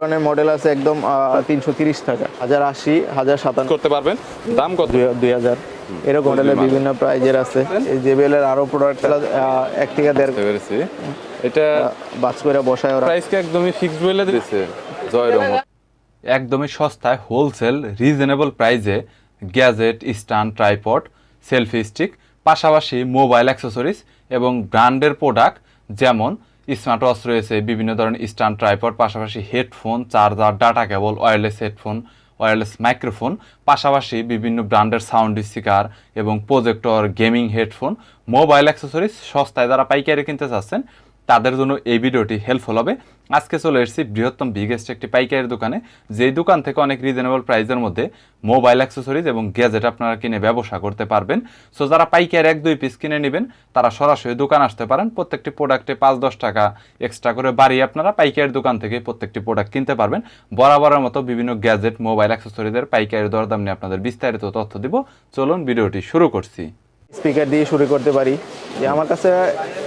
ধরনের মডেল আছে একদম তিনশো তিরিশ টাকা। হাজার আশি হাজার সাতান্ন। করতে পারবেন? দাম কত? দুই হাজার। এরকম মডেলের বিভিন্ন প্রাইজের আছে। এই জেবিএল এর আরও প্রোডাক্ট এক থেকে দেড় পেরেছি। এটা বাস করে বসায় ওরা। প্রাইস কি একদমই ফিক্সড বলে দিয়েছে জয় রহমত একদমই সস্তায় হোলসেল রিজনেবল প্রাইসে gadget stand tripod selfie stick পাশাপাশি মোবাইল অ্যাক্সেসরিজ এবং ব্র্যান্ডের প্রোডাক্ট যেমন স্মার্ট ওয়াচ রয়েছে, বিভিন্ন ধরনের স্ট্যান্ড ট্রাইপড, পাশাপাশি headphone, charger, data cable, wireless headphone, wireless microphone, পাশাপাশি বিভিন্ন ব্র্যান্ডের সাউন্ড স্পিকার এবং projector, gaming headphone, mobile accessories, সস্তায় যারা পাইকারি কিনতে চাচ্ছেন তাদের জন্য এই ভিডিওটি হেল্পফুল হবে। আজকে চলে এসেছি বৃহত্তম বিগেস্ট একটি পাইকারি দোকানে, যেই দোকান থেকে অনেক রিজনেবল প্রাইসের মধ্যে মোবাইল অ্যাক্সেসরিজ এবং গ্যাজেট আপনারা কিনে ব্যবসা করতে পারবেন। সো যারা পাইকারি এক, দুই পিস কিনে নেবেন, তারা সরাসরি দোকান আসতে পারেন। প্রত্যেকটি প্রোডাক্টে পাঁচ, দশ টাকা এক্সট্রা করে বাড়িয়ে আপনারা পাইকারি দোকান থেকে প্রত্যেকটি প্রোডাক্ট কিনতে পারবেন। বরাবরের মতো বিভিন্ন গ্যাজেট মোবাইল অ্যাক্সেসরিজের পাইকারি দরদাম নিয়ে আপনাদের বিস্তারিত তথ্য দিব। চলুন ভিডিওটি শুরু করছি। স্পিকার দিয়ে শুরু করতে পারি। যে আমার কাছে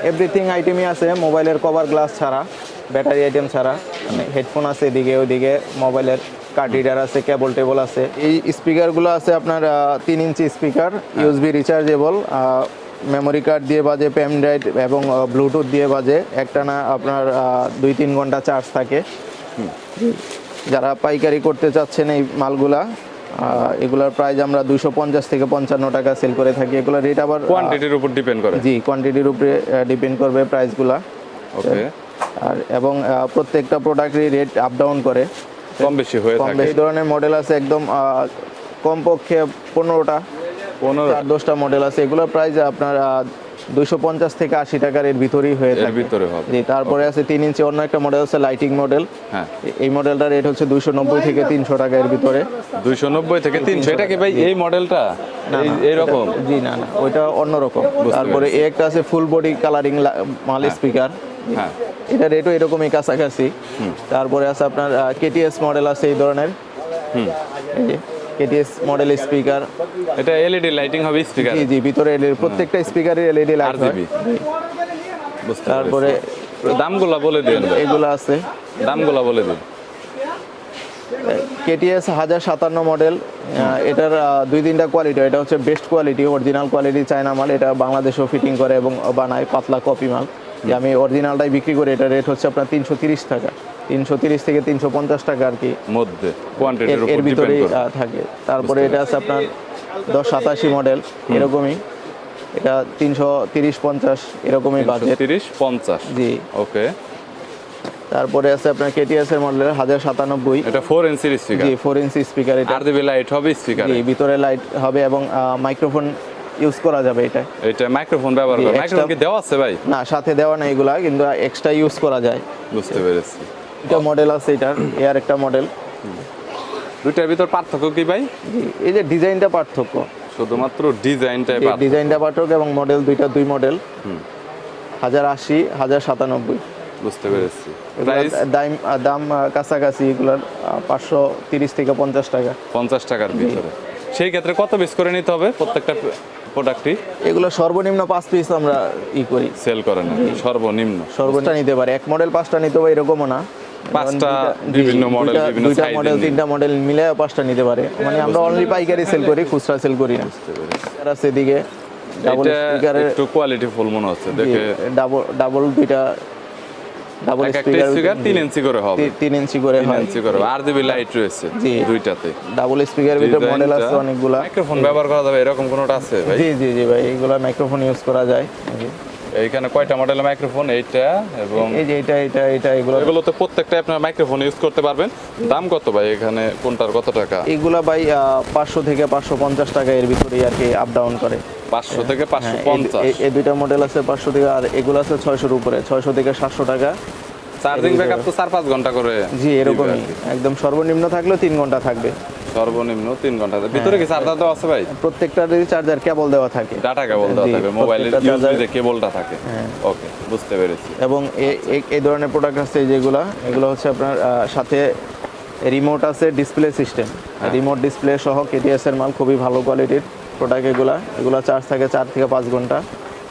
এভরিথিং আইটেমই আছে, মোবাইলের কভার গ্লাস ছাড়া ব্যাটারি আইটেম ছাড়া মানে হেডফোন আছে এদিকে ওদিকে মোবাইলের কার্ড রিডার আছে কেবল টেবল আছে। এই স্পিকারগুলো আছে আপনার তিন inch speaker USB rechargeable memory card দিয়ে বাজে পেন ড্রাইভ এবং ব্লুটুথ দিয়ে বাজে। একটানা আপনার দুই তিন ঘণ্টা চার্জ থাকে। যারা পাইকারি করতে চাচ্ছেন এই মালগুলা এগুলার প্রাইস আমরা দুশো পঞ্চাশ থেকে পঞ্চান্ন টাকা সেল করে থাকি। এগুলোর রেট আবার কোয়ান্টিটির উপর ডিপেন্ড করে। জি কোয়ান্টিটির উপরে ডিপেন্ড করবে প্রাইসগুলা ওকে আর এবং প্রত্যেকটা প্রোডাক্টেরই রেট আপ ডাউন করে। কম বেশি হয়ে থাকে। বেশি ধরনের মডেল আছে একদম কমপক্ষে পনেরোটা পনেরো। চার দশটা মডেল আছে। এগুলোর প্রাইস আপনার দুশো পঞ্চাশ থেকে আশি টাকার এর ভিতরেই হয়ে থাকে। ভিতরে হবে। জি তারপরে আছে তিন ইঞ্চি অন্য একটা মডেল আছে লাইটিং মডেল হ্যাঁ। এই মডেলটার রেট হচ্ছে দুশো নব্বই থেকে তিনশো টাকা এর ভিতরে। দুইশো নব্বই থেকে তিনশো। এটা কি ভাই এই মডেলটা এইরকম জি না না ওইটা অন্যরকম তারপরে এই একটা আছে ফুল বডি কালারিং মাল স্পিকার হ্যাঁ। এটা রেটও এরকমই কাছাকাছি। তারপরে আছে আপনার কেটিএস মডেল আছে এই ধরনের। কেটিএস মডেল স্পিকার এটা এলইডি লাইটিং হবে স্পিকার জি জি ভিতরে LED প্রত্যেকটা স্পিকারের এলইডি লাইট আরজিবি তারপরে দামগুলা বলে দিন এগুলো আছে। দামগুলা বলে দিন কেটিএস হাজার সাতান্ন মডেল এটার দুই তিনটা কোয়ালিটি এটা হচ্ছে best quality original quality China মাল। এটা বাংলাদেশেও ফিটিং করে এবং বানায় পাতলা কপি মাল। যে আমি অরিজিনালটাই বিক্রি করি এটা রেট হচ্ছে আপনার তিনশো তিরিশ টাকা। তিনশো তিরিশ থেকে তিনশো পঞ্চাশ টাকা আর কি। মধ্যে এর- আহ, থাকে। তারপরে এটা আছে আপনার দশ সাতাশি মডেল এরকমই। এটা তিনশো তিরিশ পঞ্চাশ এরকমই বাজেট 30 50 জি। ওকে তারপরে আছে আপনার কেটিএস এর মডেল হাজার সাতানব্বই। এটা 4 ইঞ্চির স্পিকার জি ফোর ইঞ্চি স্পিকার এটা। আরজিবি লাইট হবে স্পিকার জি ভিতরে লাইট হবে এবং মাইক্রোফোন ইউজ করা যাবে এটা। এটা মাইক্রোফোন ব্যবহার করে। মাইক্রোফোন কি দেওয়া আছে ভাই? না সাথে দেওয়া নাই এগুলা কিন্তু এক্সট্রা ইউজ করা যায়। বুঝতে পেরেছি। এটা মডেল আছে এটার এর একটা মডেল দুইটার ভিতর পার্থক্য কি ভাই? এই যে ডিজাইনটা পার্থক্য। শুধুমাত্র ডিজাইনটাই পার্থক্য। ডিজাইনটা পার্থক্য এবং মডেল দুইটা দুই মডেল হাজার আশি হাজার সাতানব্বই। বুঝতে পেরেছি। দাম দাম কাছাকাছি এগুলোর পাঁচশো তিরিশ থেকে পঞ্চাশ টাকা। 50 টাকার ভিতরে। সেই ক্ষেত্রে কত পিস করে নিতে হবে? প্রত্যেকটা প্রোডাক্টই এগুলো সর্বনিম্ন পাঁচ পিস আমরা ই করি। সেল করেন সর্বনিম্ন। সর্বটা নিতে পারে এক মডেল পাঁচটা নিতে পারে এরকমও না। পাঁচটা বিভিন্ন মডেল বিভিন্ন দুইটা মডেল তিনটা মডেল মিলে পাঁচটা নিতে পারে। মানে আমরা অনলি পাইকারি সেল করি খুচরা সেল করি না। আর আছে এদিকে ডাবল স্পিকারের একটু কোয়ালিটি ফুল মনে হচ্ছে দেখে ডাবল ডাবল দুইটা ডাবল স্পিকার 3 ইঞ্চি করে হবে। তিন ইঞ্চি করে 3 হয়। ইঞ্চি করে আরজিবি লাইট রয়েছে দুইটাতে। ডাবল স্পিকারের ভিতরে মডেল আছে অনেকগুলা। মাইক্রোফোন ব্যবহার করা যাবে এরকম কোনোটা আছে ভাই? জি জি জি ভাই এগুলা মাইক্রোফোন ইউজ করা যায়। এইখানে কয়টা মডেলের মাইক্রোফোন এইটা এবং এই যে এটা এটা এটা এগুলো এগুলোতে প্রত্যেকটা আপনার মাইক্রোফোন ইউজ করতে পারবেন। দাম কত ভাই এখানে? কোনটার কত টাকা? এগুলা ভাই পাঁচশো থেকে পাঁচশো পঞ্চাশ টাকা এর ভিতরেই আর কি আপ ডাউন করে। পাঁচশো থেকে পাঁচশো হ্যাঁ, এই- পঞ্চাশ। এই- দুইটা মডেল আছে পাঁচশো থেকে আর এগুলো আছে ছয়শোর উপরে ছয়শো থেকে সাতশো টাকা। চার্জিং ব্যাকআপ তো চার পাঁচ ঘণ্টা করে জি এরকমই। একদম সর্বনিম্ন থাকলেও তিন ঘণ্টা থাকবে। সর্বনিম্ন তিন ঘণ্টা ভিতরে কি চার্জার দেওয়া আছে ভাই? প্রত্যেকটার চার্জার কেবল দেওয়া থাকে। ডাটা কেবল দেওয়া থাকে মোবাইলের প্রত্যেকটা ইউএসবি কেবলটা থাকে। হ্যাঁ। ওকে বুঝতে পেরেছি। এবং এই ধরনের প্রোডাক্ট আছে যেগুলা। এগুলো হচ্ছে আপনার সাথে রিমোট আছে ডিসপ্লে সিস্টেম হ্যাঁ। রিমোট ডিসপ্লে সহ কেটিএস এর মাল খুবই ভালো কোয়ালিটির প্রোডাক্ট এগুলা এগুলো চার্জ থাকে চার থেকে পাঁচ ঘণ্টা।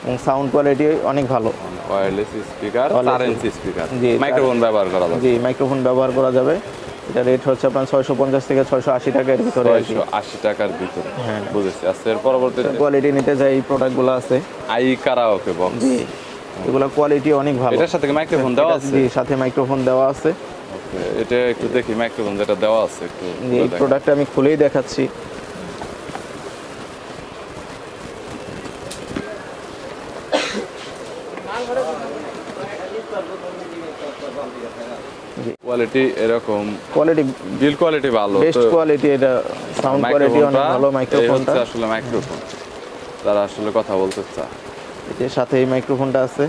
এবং সাউন্ড কোয়ালিটি অনেক ভালো। ওয়্যারলেস স্পিকার ইঞ্চি স্পিকার জি, মাইক্রোফোন ব্যবহার করা যাবে। জি মাইক্রোফোন ব্যবহার করা যাবে। এটা রেট হচ্ছে আপনার ছয়শো পঞ্চাশ থেকে ছয়শো আশি টাকার ভিতরে ছয়শো আশি টাকার ভিতরে। হ্যাঁ। বুঝেছি। আচ্ছা এর পরবর্তীতে কোয়ালিটি নিতে চাই এই প্রোডাক্টগুলো আছে। আই কারাওকে বক্স জি এগুলো কোয়ালিটি অনেক ভালো। এটার সাথে মাইক্রোফোন দেওয়া আছে? জি সাথে মাইক্রোফোন দেওয়া আছে। এটা একটু দেখি মাইক্রোফোন যেটা দেওয়া আছে একটু এই প্রোডাক্টটা আমি খুলেই দেখাচ্ছি। কোয়ালিটি এরকম। কোয়ালিটি বিল কোয়ালিটি ভালো বেস্ট কোয়ালিটি এটা সাউন্ড কোয়ালিটি অনেক ভালো মাইক্রোফোনটা আসলে মাইক্রোফোন তারা আসলে কথা বলতে চায়। এর সাথে এই মাইক্রোফোনটা আছে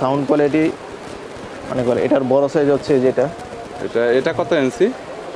সাউন্ড কোয়ালিটি মানে এটার বড় সাইজ হচ্ছে যেটা। এটা এটা কত ইঞ্চি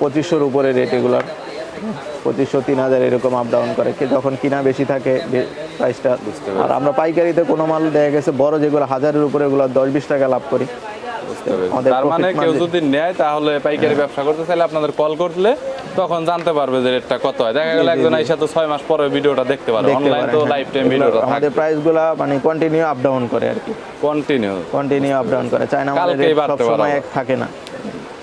পঁচিশশোর উপরে রেট এগুলার। পঁচিশশো তিন হাজার এরকম আপ ডাউন করে। কি যখন কিনা বেশি থাকে প্রাইসটা আর আমরা পাইকারিতে কোনো মাল দেখা গেছে বড় যেগুলো হাজারের উপরে এগুলো দশ বিশ টাকা লাভ করি। তার মানে কেউ যদি নেয় তাহলে পাইকারি ব্যবসা করতে চাইলে আপনাদের কল করলে তখন জানতে পারবে যে রেটটা কত হয়। দেখা গেল একজন তো ছয় মাস পরে ভিডিওটা দেখতে পারবে দেখতে অনলাইন তো হ্যাঁ। লাইফ টাইম ভিডিওটা আমাদের প্রাইসগুলো মানে কন্টিনিউ আপ ডাউন করে আর কি। কন্টিনিউ কন্টিনিউ আপ ডাউন করে। চায়না সব সময় এক থাকে না।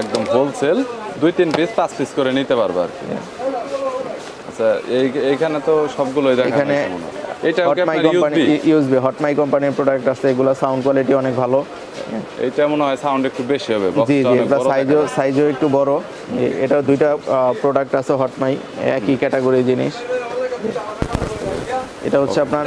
একদম হোলসেল দুই তিন পিস পাঁচ পিস করে নিতে পারবে আর কি। আচ্ছা এই এইখানে তো সবগুলোই এখানে এটাও কি হটমাই কোম্পানি ইউএসবি হটমাই কোম্পানির প্রোডাক্ট আছে এগুলো সাউন্ড কোয়ালিটি অনেক ভালো। এইটা মনে হয় সাউন্ড একটু বেশি হবে জি জি বড় সাইজও সাইজও একটু বড়। এটা দুইটা প্রোডাক্ট আছে হটমাই একই ক্যাটাগরি জিনিস। এটা হচ্ছে আপনার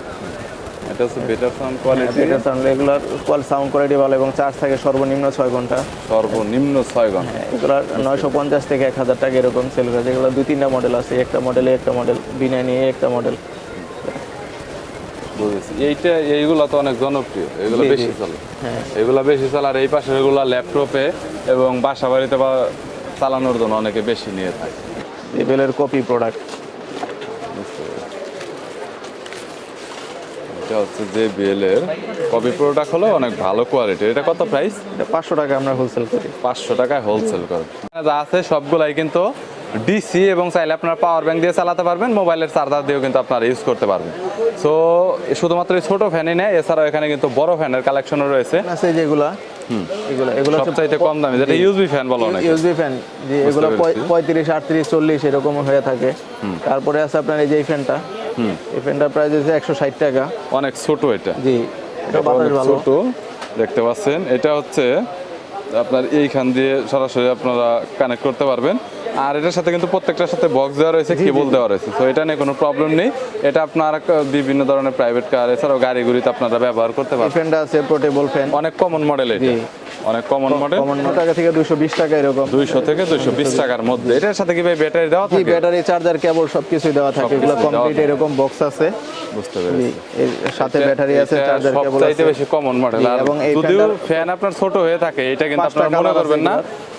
এটা হচ্ছে বেটার সাউন্ড কোয়ালিটি এটা সাউন্ড এগুলার সাউন্ড কোয়ালিটি ভালো এবং চার্জ থাকে সর্বনিম্ন ছয় ঘণ্টা। সর্বনিম্ন ছয় ঘণ্টা। হ্যাঁ, এগুলো নয়শো পঞ্চাশ থেকে এক হাজার টাকা এরকম সেল করেছে এগুলো দুই তিনটা মডেল আছে একটা মডেলে একটা মডেল বিনা নিয়ে একটা মডেল বুঝেছি। এইটা এইগুলো তো অনেক জনপ্রিয়। এগুলো। বেশি চলে। হ্যাঁ। এগুলো বেশি চলে আর এই পাশের এগুলো ল্যাপটপে এবং বাসা বাড়িতে বা চালানোর জন্য অনেকে বেশি নিয়ে থাকে। জেবিএলের কপি প্রোডাক্ট এটা হচ্ছে যে বিএল এর কপি প্রোডাক্ট হলো অনেক ভালো কোয়ালিটি এটা কত প্রাইস এটা পাঁচশো টাকা আমরা হোলসেল করি। পাঁচশো টাকায় হোলসেল করে যা আছে সবগুলাই কিন্তু ডিসি এবং চাইলে আপনার পাওয়ার ব্যাংক দিয়ে চালাতে পারবেন মোবাইলের চার্জার দিয়েও কিন্তু আপনারা ইউজ করতে পারবেন। সো শুধুমাত্র এই ছোট ফ্যানই নেয় এছাড়াও এখানে কিন্তু বড় ফ্যানের কালেকশনও রয়েছে। আছে যেগুলা এগুলো এগুলো সবচাইতে কম দামি যেটা ইউজবি ফ্যান বলো অনেক। ফ্যান যে এগুলো পঁয়ত্রিশ আটত্রিশ চল্লিশ এরকম হয়ে থাকে। তারপরে আছে আপনার এই যে ফ্যানটা এই ফ্যানটার প্রাইস আছে একশো ষাট টাকা। অনেক ছোট এটা। জি এটা বাতাস অনেক ভালো। ছোট দেখতে পাচ্ছেন। এটা হচ্ছে আপনার এইখান দিয়ে সরাসরি আপনারা কানেক্ট করতে পারবেন। আর এটার সাথে কিন্তু প্রত্যেকটার সাথে বক্স দেওয়া রয়েছে কেবল দেওয়া রয়েছে। তো এটা নিয়ে কোনো প্রবলেম নেই। এটা আপনার বিভিন্ন ধরনের প্রাইভেট কার এছাড়াও গাড়ি গুড়িতে আপনারা ব্যবহার করতে ফ্যানটা আছে পোর্টেবল ফ্যান অনেক কমন মডেল এটা। অনেক কমন মডেল কমন টাকা থেকে টাকা এরকম। দুইশো থেকে দুইশো বিশ টাকার মধ্যে। এটার সাথে কি ভাই ব্যাটারি দেওয়া থাকে? ব্যাটারি চার্জার কেবল সবকিছুই দেওয়া থাকে। এগুলো কমপ্লিট এরকম বক্স আছে। বুঝতে জি পেরেছি। এর সাথে ব্যাটারি আছে চার্জার কেবল সবচাইতে বেশি কমন মডেল আর এবং এই ফ্যান আপনার ছোট হয়ে থাকে এটা কিন্তু আপনারা মনে করবেন না।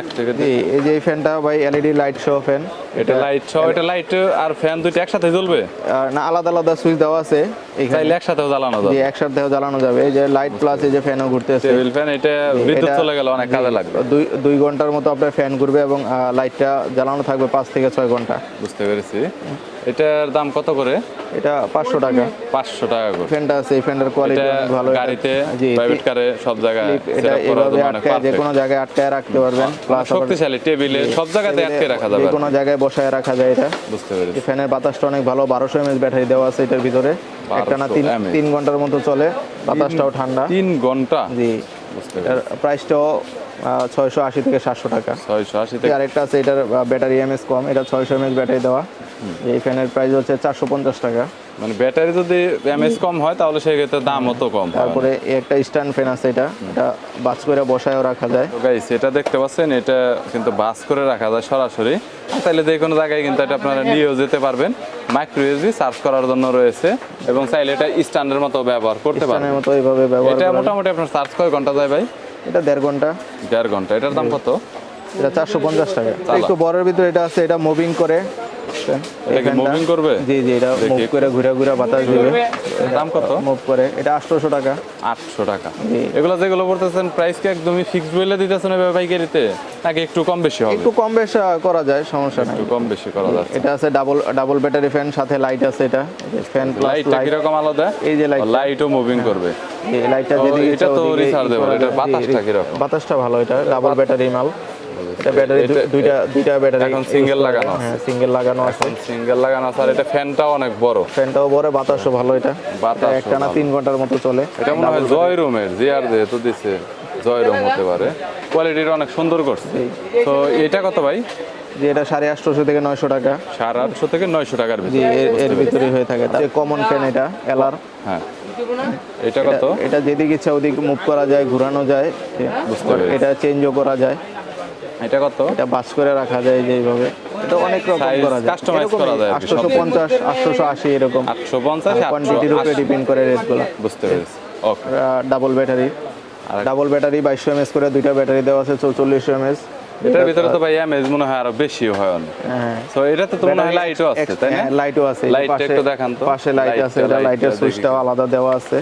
এক থেকে এই যে এই ফ্যানটা ভাই এলইডি লাইট সহ ফ্যান। এটা লাইট সহ এটা লাইট আর ফ্যান দুইটা একসাথে জ্বলবে? না আলাদা আলাদা সুইচ দেওয়া আছে চাইলে একসাথেও জ্বালানো যাবে। জ্বালানো যাবে। এই যে লাইট প্লাস এই যে ফ্যানও ঘুরতেছে। টেবিল ফ্যান এটা বিদ্যুৎ চলে গেলে অনেক কাজে লাগবে। দুই দুই ঘণ্টার মতো আপনার ফ্যান ঘুরবে এবং লাইটটা জ্বালানো থাকবে পাঁচ থেকে ছয় ঘণ্টা। বুঝতে পেরেছি। এটার দাম কত করে? এটা পাঁচশো টাকা। পাঁচশো টাকা করে। ফ্যানটা আছে এই ফ্যানটার কোয়ালিটি অনেক ভালো গাড়িতে প্রাইভেট কারে সব জায়গায় এটা এভাবে আটকায় যে কোনো জায়গায় আটকায় রাখতে পারবেন প্লাস শক্তিশালী টেবিলে সব জায়গাতে আটকে রাখা যাবে। যে কোনো জায়গায় বসায় রাখা যায় এটা। বুঝতে পেরেছি। এই ফ্যানের বাতাসটা অনেক ভালো বারোশো এমএস ব্যাটারি দেওয়া আছে এটার ভিতরে। একটা না তিন তিন ঘণ্টার মতো চলে বাতাসটাও ঠান্ডা। তিন ঘণ্টা? জি। প্রাইসটাও ছয়শো আশি থেকে সাতশো টাকা। ছয়শো আশি থেকে আরেকটা আছে এটার ব্যাটারি এমএস কম এটা ছয়শো এমএস ব্যাটারি দেওয়া। এই ফ্যানের প্রাইস হচ্ছে চারশো পঞ্চাশ টাকা। মানে ব্যাটারি যদি এমএস কম হয় তাহলে সেক্ষেত্রে দাম অত কম তারপরে একটা স্ট্যান্ড ফ্যান আছে এটা এটা বাস করে বসায়ও রাখা যায়। গাইস এটা দেখতে পাচ্ছেন এটা কিন্তু বাস করে রাখা যায় সরাসরি। তাহলে যে কোনো জায়গায় কিন্তু এটা আপনারা নিয়েও যেতে পারবেন। মাইক্রো ইউএসবি চার্জ করার জন্য রয়েছে এবং চাইলে এটা স্ট্যান্ডের মতো ব্যবহার করতে স্ট্যান্ডের পারবেন। মতো এইভাবে ব্যবহার এটা। মোটামুটি আপনার চার্জ কয় ঘণ্টা যায় ভাই? এটা দেড় ঘণ্টা। দেড় ঘণ্টা। এটার দাম কত? এটা চারশো পঞ্চাশ টাকা। একটু বড়ের ভিতরে এটা আছে এটা মুভিং করে। এটা কি moving করবে? জি জি এটা মুভ করে ঘুরে ঘুরে বাতাস দিবে। দাম কত? মুভ করে। এটা আটশোশো টাকা। আটশো টাকা। এগুলো যেগুলো বলতেছেন প্রাইস কি একদমই ফিক্সড বলে দিতেছেন এভাবে নাকি একটু কম বেশি হবে? একটু কম বেশ করা যায় সমস্যা নাই। একটু কম বেশি করা যাচ্ছে এটা আছে ডাবল ডাবল ব্যাটারি ফ্যান সাথে লাইট আছে এটা। ফ্যান প্লাস লাইট আলাদা? এই যে লাইট লাইটও মুভিং করবে। এই লাইটটা তো এটা তো যায়। বাতাসটা কীরকম? বাতাসটা ভালো এটা ডাবল ব্যাটারি মাল। এটা ব্যাটারি দুইটা দুইটা ব্যাটারি এখন single লাগানো হ্যাঁ। সিঙ্গেল লাগানো আছে। সিঙ্গেল লাগানো আছে। আর এটা ফ্যানটাও অনেক বড়। ফ্যানটাও বড় বাতাসও ভালো এটা। বাতাসও এটা একটানা ঘণ্টার মতো চলে। এটা মনে হয় জয় রুমের জিআর যেহেতু দিছে জয় রুম হতে পারে। কোয়ালিটিটা অনেক সুন্দর করছে। তো এটা কত ভাই? যে এটা সাড়ে আটশোশো থেকে নয়শো টাকা। সাড়ে আটশো থেকে নয়শো টাকার ভিতরে। এর- ভিতরে হয়ে থাকে। যে কমন ফ্যান এটা এলার হ্যাঁ। এটা কত? এটা যেদিকে ইচ্ছা ওদিকে মুভ করা যায় ঘোরানো যায়। এটা চেঞ্জও করা যায়। এটা কত? এটা বাস করে রাখা যায় যেভাবে এটা অনেক রকম করা যায়। কাস্টমাইজ করা যায় আর কি, আটশোশো সব। পঞ্চাশ আটশোশো আশি এরকম। আটশো পঞ্চাশ আটশো কোয়ান্টিটির উপরে ডিপেন্ড করে রেটগুলো। বুঝতে পেরেছি। ওকে ডাবল ব্যাটারি আর- ডাবল ব্যাটারি 2200 এমএস করে দুইটা ব্যাটারি দেওয়া আছে চৌচল্লিশশো এমএস এটার ভিতরে তো ভাই এমএজ মনে হয় আরও বেশি হয় অনেক। হ্যাঁ। তো এটাতে তো মনে হয় লাইটও আছে তাই না? লাইটও আছে। এই লাইটটা পাশে- একটু দেখান তো। পাশে লাইট আছে এটা লাইটের সুইচটাও আলাদা দেওয়া আছে।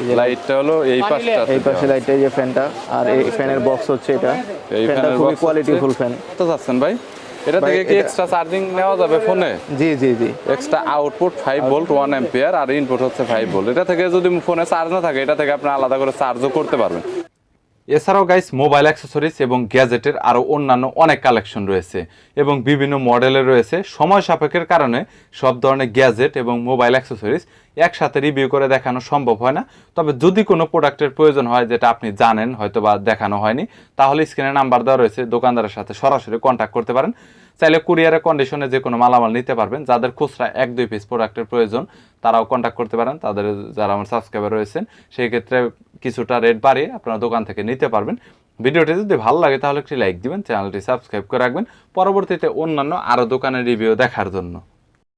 এই যে লাইটটা হলো এই পাশটা এই পাশে লাইটটা এই যে ফ্যানটা আর এই ফ্যানের বক্স হচ্ছে এটা। এই ফ্যানটা ফ্যানের খুবই কোয়ালিটিফুল ফ্যান কত যাচ্ছেন ভাই? এটা থেকে কি এক্সট্রা চার্জিং নেওয়া যাবে ফোনে জি জি জি। Extra output five volt one ampere আর ইনপুট হচ্ছে ফাইভ ভোল্ট এটা থেকে যদি ফোনে চার্জ না থাকে এটা থেকে আপনি আলাদা করে চার্জও করতে পারবেন। এছাড়াও গাইস মোবাইল অ্যাক্সেসরিজ এবং গ্যাজেটের আরও অন্যান্য অনেক কালেকশন রয়েছে এবং বিভিন্ন মডেলের রয়েছে। সময় সাপেক্ষের কারণে সব ধরনের গ্যাজেট এবং মোবাইল অ্যাক্সেসরিজ একসাথে রিভিউ করে দেখানো সম্ভব হয় না। তবে যদি কোনো প্রোডাক্টের প্রয়োজন হয় যেটা আপনি জানেন হয়তো বা দেখানো হয়নি, তাহলে স্ক্রিনে নাম্বার দেওয়া রয়েছে। দোকানদারের সাথে সরাসরি কন্ট্যাক্ট করতে পারেন। চাইলে কুরিয়ারের কন্ডিশনে যে কোনো মালামাল নিতে পারবেন। যাদের খুচরা এক, দুই পিস প্রোডাক্টের প্রয়োজন, তারাও কন্ট্যাক্ট করতে পারেন। তাদের যারা আমার সাবস্ক্রাইবার রয়েছেন, সেই ক্ষেত্রে কিছুটা রেট বাড়িয়ে আপনারা দোকান থেকে নিতে পারবেন। ভিডিওটি যদি ভালো লাগে, তাহলে একটি লাইক দিবেন চ্যানেলটি সাবস্ক্রাইব করে রাখবেন। পরবর্তীতে অন্যান্য আরও দোকানের রিভিউ দেখার জন্য।